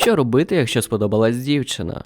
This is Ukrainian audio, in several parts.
Що робити, якщо сподобалась дівчина?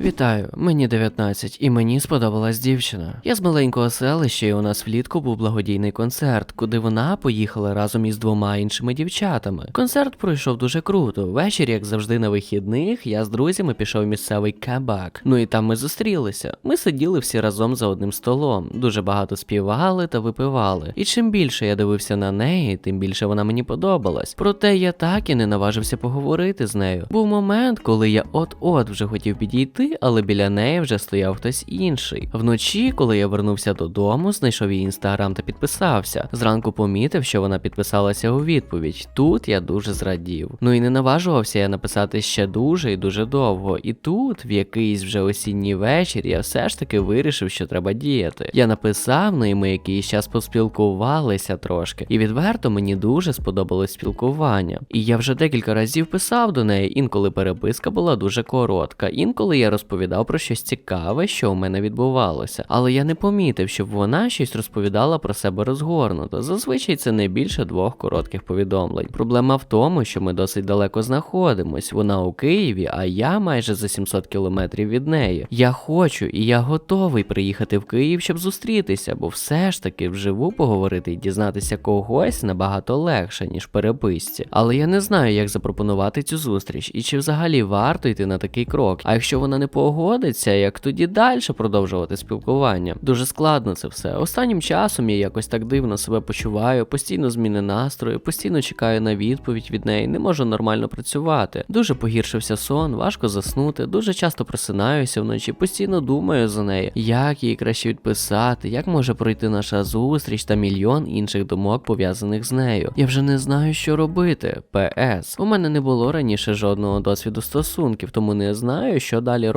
Вітаю, мені 19, і мені сподобалась дівчина. Я з маленького селища, і у нас влітку був благодійний концерт, куди вона поїхала разом із двома іншими дівчатами. Концерт пройшов дуже круто. Ввечері, як завжди, на вихідних, я з друзями пішов в місцевий кабак. Ну і там ми зустрілися. Ми сиділи всі разом за одним столом, дуже багато співали та випивали. І чим більше я дивився на неї, тим більше вона мені подобалась. Проте я так і не наважився поговорити з нею. Був момент, коли я от-от вже хотів підійти, але біля неї вже стояв хтось інший. Вночі, коли я вернувся додому, знайшов її інстаграм та підписався. Зранку помітив, що вона підписалася у відповідь. Тут я дуже зрадів. Ну і не наважувався я написати ще дуже і дуже довго. І тут, в якийсь вже осінній вечір, я все ж таки вирішив, що треба діяти. Я написав, ну і ми якийсь час поспілкувалися трошки. І відверто мені дуже сподобалось спілкування. І я вже декілька разів писав до неї, інколи переписка була дуже коротка, інколи я розповідав про щось цікаве, що у мене відбувалося. Але я не помітив, щоб вона щось розповідала про себе розгорнуто. Зазвичай це не більше двох коротких повідомлень. Проблема в тому, що ми досить далеко знаходимось. Вона у Києві, а я майже за 700 кілометрів від неї. Я хочу і я готовий приїхати в Київ, щоб зустрітися, бо все ж таки вживу поговорити і дізнатися когось набагато легше, ніж переписці. Але я не знаю, як запропонувати цю зустріч і чи взагалі варто йти на такий крок. А якщо вона не погодиться, як тоді далі продовжувати спілкування? Дуже складно це все. Останнім часом я якось так дивно себе почуваю, постійно зміни настрою, постійно чекаю на відповідь від неї, не можу нормально працювати. Дуже погіршився сон, важко заснути, дуже часто просинаюся вночі, постійно думаю за нею, як її краще відписати, як може пройти наша зустріч та мільйон інших думок пов'язаних з нею. Я вже не знаю, що робити. ПС. У мене не було раніше жодного досвіду стосунків, тому не знаю, що далі робити.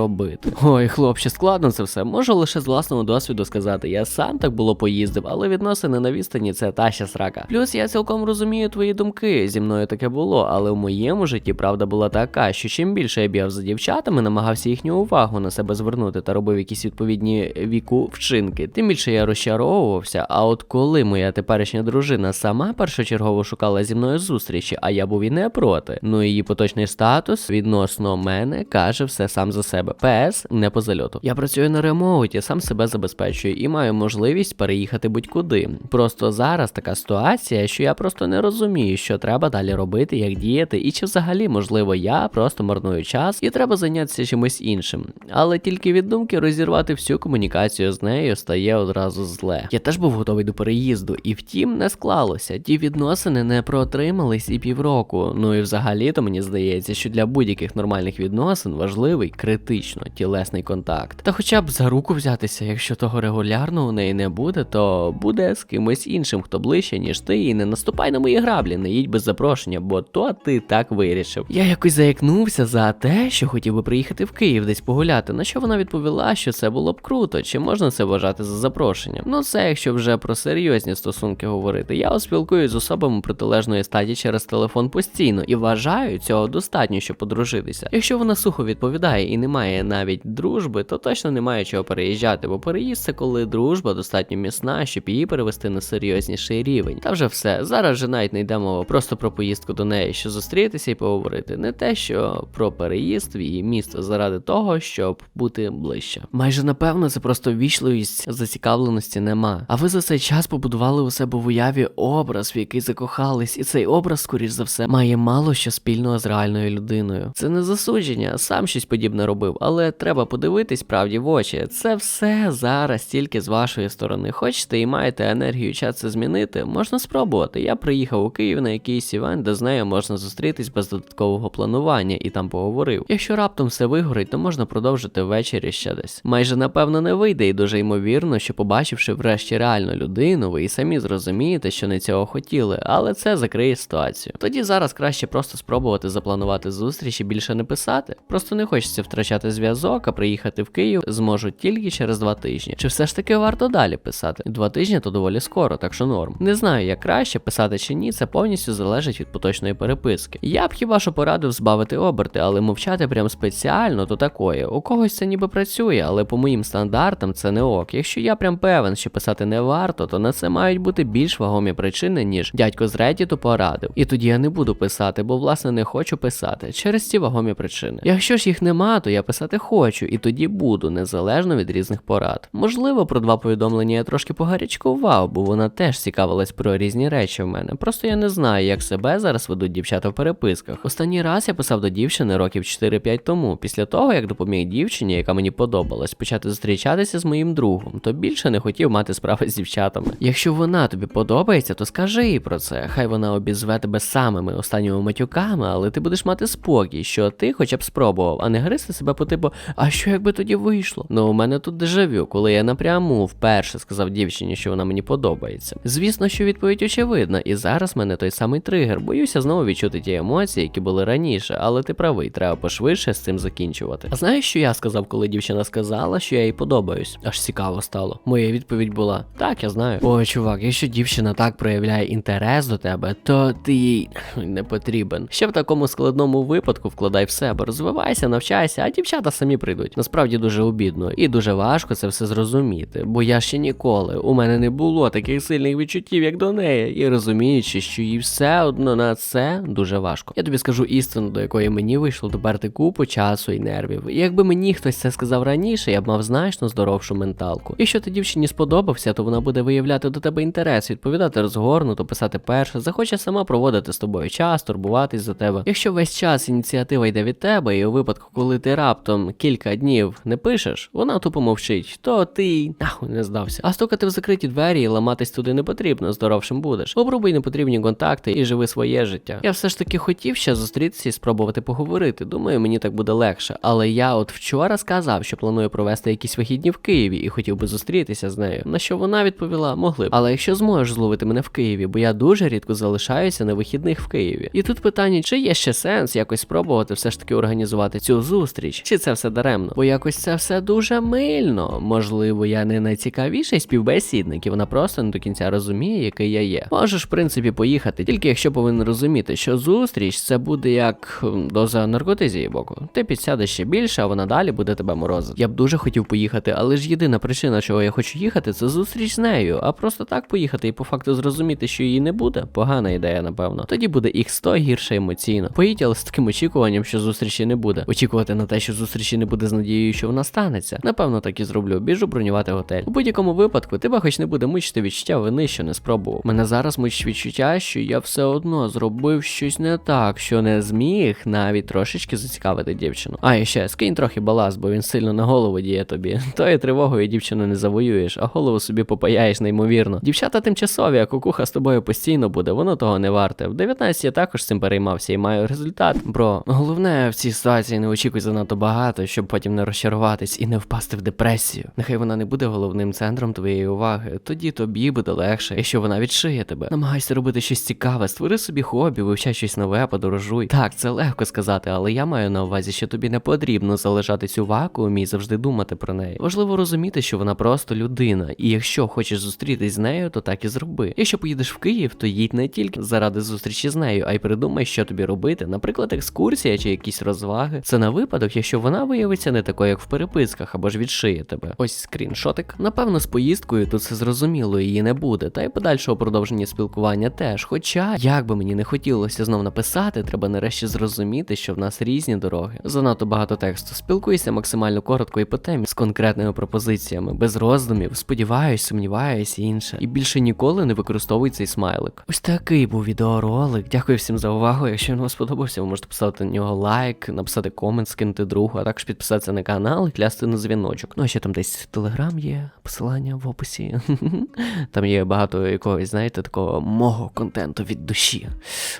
Ой, хлопче, складно це все. Можу лише з власного досвіду сказати. Я сам так було поїздив, але відносини на відстані це та ще срака. Плюс я цілком розумію твої думки. Зі мною таке було, але в моєму житті правда була така, що чим більше я бігав за дівчатами, намагався їхню увагу на себе звернути та робив якісь відповідні віку вчинки, тим більше я розчаровувався. А от коли моя теперішня дружина сама першочергово шукала зі мною зустрічі, а я був і не проти. Ну її поточний статус відносно мене каже все сам за себе. ПС не по зальоту. Я працюю на ремоуті, сам себе забезпечую і маю можливість переїхати будь-куди. Просто зараз така ситуація, що я просто не розумію, що треба далі робити, як діяти, і чи взагалі можливо я просто марную час і треба зайнятися чимось іншим. Але тільки від думки розірвати всю комунікацію з нею стає одразу зле. Я теж був готовий до переїзду, і втім не склалося. Ті відносини не протримались і півроку. Ну і взагалі то мені здається, що для будь-яких нормальних відносин важливий критично тілесний контакт. Та хоча б за руку взятися, якщо того регулярно у неї не буде, то буде з кимось іншим, хто ближче, ніж ти, і не наступай на мої граблі, не їдь без запрошення, бо то ти так вирішив. Я якось заякнувся за те, що хотів би приїхати в Київ десь погуляти, на що вона відповіла, що це було б круто, чи можна це вважати за запрошенням. Ну це якщо вже про серйозні стосунки говорити. Я от спілкуюсь з особами протилежної статі через телефон постійно і вважаю цього достатньо, щоб подружитися. Якщо вона сухо відповідає і немає навіть дружби, то точно немає чого переїжджати, бо переїзд це коли дружба достатньо міцна, щоб її перевести на серйозніший рівень. Та вже все. Зараз же навіть не йде мова просто про поїздку до неї, що зустрітися і поговорити. Не те, що про переїзд в її місто заради того, щоб бути ближче. Майже напевно, це просто вічливість зацікавленості нема. А ви за цей час побудували у себе в уяві образ, в який закохались, і цей образ, скоріш за все, має мало що спільного з реальною людиною. Це не засудження, сам щось подібне робив, але треба подивитись правді в очі. Це все зараз тільки з вашої сторони. Хочете і маєте енергію час це змінити, можна спробувати. Я приїхав у Київ на якийсь івент, де з нею можна зустрітись без додаткового планування і там поговорив. Якщо раптом все вигорить, то можна продовжити ввечері ще десь. Майже напевно не вийде, і дуже ймовірно, що побачивши врешті реальну людину, ви і самі зрозумієте, що не цього хотіли, але це закриє ситуацію. Тоді зараз краще просто спробувати запланувати зустріч і більше не писати. Просто не хочеться втрачати почати зв'язок, а приїхати в Київ зможуть тільки через два тижні. Чи все ж таки варто далі писати? Два тижні то доволі скоро, так що норм. Не знаю, як краще писати чи ні, це повністю залежить від поточної переписки. Я б хіба що порадив збавити оберти, але мовчати прям спеціально, то такое. У когось це ніби працює, але по моїм стандартам це не ок. Якщо я прям певен, що писати не варто, то на це мають бути більш вагомі причини, ніж дядько з Reddit порадив. І тоді я не буду писати, бо власне не хочу писати через ці вагомі причини. Якщо ж їх нема, то я писати хочу, і тоді буду, незалежно від різних порад. Можливо, про два повідомлення я трошки погарячкував, бо вона теж цікавилась про різні речі в мене. Просто я не знаю, як себе зараз ведуть дівчата в переписках. Останній раз я писав до дівчини років 4-5 тому, після того як допоміг дівчині, яка мені подобалась, почати зустрічатися з моїм другом, то більше не хотів мати справи з дівчатами. Якщо вона тобі подобається, то скажи їй про це. Хай вона обізве тебе самими останніми матюками, але ти будеш мати спокій, що ти хоча б спробував, а не гризти себе по типу, а що якби тоді вийшло? Ну у мене тут дежавю, коли я напряму вперше сказав дівчині, що вона мені подобається. Звісно, що відповідь очевидна, і зараз в мене той самий тригер. Боюся знову відчути ті емоції, які були раніше, але ти правий, треба пошвидше з цим закінчувати. А знаєш, що я сказав, коли дівчина сказала, що я їй подобаюсь? Аж цікаво стало. Моя відповідь була: так, я знаю. Ой, чувак, якщо дівчина так проявляє інтерес до тебе, то ти їй не потрібен. Ще в такому складному випадку вкладай в себе, розвивайся, навчайся, а дівчата самі прийдуть. Насправді дуже обідно і дуже важко це все зрозуміти, бо я ще ніколи у мене не було таких сильних відчуттів, як до неї, і розуміючи, що їй все одно на це дуже важко. Я тобі скажу істину, до якої мені вийшло доперти купу часу і нервів. І якби мені хтось це сказав раніше, я б мав значно здоровшу менталку. Якщо ти дівчині сподобався, то вона буде виявляти до тебе інтерес, відповідати розгорнуто, писати перше, захоче сама проводити з тобою час, турбуватись за тебе. Якщо весь час ініціатива йде від тебе, і у випадку, коли ти раптом кілька днів не пишеш, вона тупо мовчить, то ти нахуй не здався. А стукати в закриті двері і ламатись туди не потрібно, здоровшим будеш. Попробуй непотрібні контакти і живи своє життя. Я все ж таки хотів ще зустрітися і спробувати поговорити. Думаю, мені так буде легше. Але я от вчора сказав, що планую провести якісь вихідні в Києві і хотів би зустрітися з нею. На що вона відповіла, могли б. Але якщо зможеш зловити мене в Києві, бо я дуже рідко залишаюся на вихідних в Києві. І тут питання, чи є ще сенс якось спробувати все ж таки організувати цю зустріч, чи це все даремно? Бо якось це все дуже мильно. Можливо, я не найцікавіший співбесідник, і вона просто не до кінця розуміє, який я є. Можеш, в принципі, поїхати, тільки якщо повинен розуміти, що зустріч це буде як доза наркоти з її боку. Ти підсядеш ще більше, а вона далі буде тебе морозити. Я б дуже хотів поїхати, але ж єдина причина, чого я хочу їхати, це зустріч з нею. А просто так поїхати і по факту зрозуміти, що її не буде. Погана ідея, напевно. Тоді буде їх 100 гірше емоційно. Поїдь, але з таким очікуванням, що зустрічі не буде. Очікувати на те, що зустрічі не буде з надією, що вона станеться. Напевно, так і зроблю. Біжу бронювати готель. У будь-якому випадку тебе хоч не буде мучити відчуття вини, що не спробував. Мене зараз мучить відчуття, що я все одно зробив щось не так, що не зміг навіть трошечки зацікавити дівчину. А і ще скинь трохи баласт, бо він сильно на голову діє тобі. Тою тривогою дівчину не завоюєш, а голову собі попаяєш неймовірно. Дівчата тимчасові, а кукуха з тобою постійно буде, воно того не варте. В 19 я також цим переймався і маю результат. Бро, головне в цій ситуації не очікуй занадто багато, щоб потім не розчаруватись і не впасти в депресію. Нехай вона не буде головним центром твоєї уваги. Тоді тобі буде легше, якщо вона відшиє тебе. Намагайся робити щось цікаве, створи собі хобі, вивчай щось нове, подорожуй. Так, це легко сказати, але я маю на увазі, що тобі не потрібно залишатись у вакуумі і завжди думати про неї. Важливо розуміти, що вона просто людина, і якщо хочеш зустрітись з нею, то так і зроби. Якщо поїдеш в Київ, то їдь не тільки заради зустрічі з нею, а й придумай, що тобі робити. Наприклад, екскурсія чи якісь розваги. Це на випадок, якщо вона виявиться не такою, як в переписках, або ж відшиє тебе. Ось скріншотик. Напевно, з поїздкою тут все зрозуміло, її не буде, та й подальшого продовження спілкування теж. Хоча, як би мені не хотілося знов написати, треба нарешті зрозуміти, що в нас різні дороги. Занадто багато тексту. Спілкуйся максимально коротко і по темі з конкретними пропозиціями, без роздумів, сподіваюсь, сумніваюсь і інше. І більше ніколи не використовуй цей смайлик. Ось такий був відеоролик. Дякую всім за увагу. Якщо він вам сподобався, ви можете поставити на нього лайк, написати комент, скинути другу, а також підписатися на канал і клясти на дзвіночок. Ну а ще там десь телеграм є, посилання в описі. Там є багато якогось, знаєте, такого мого контенту від душі.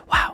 Вау!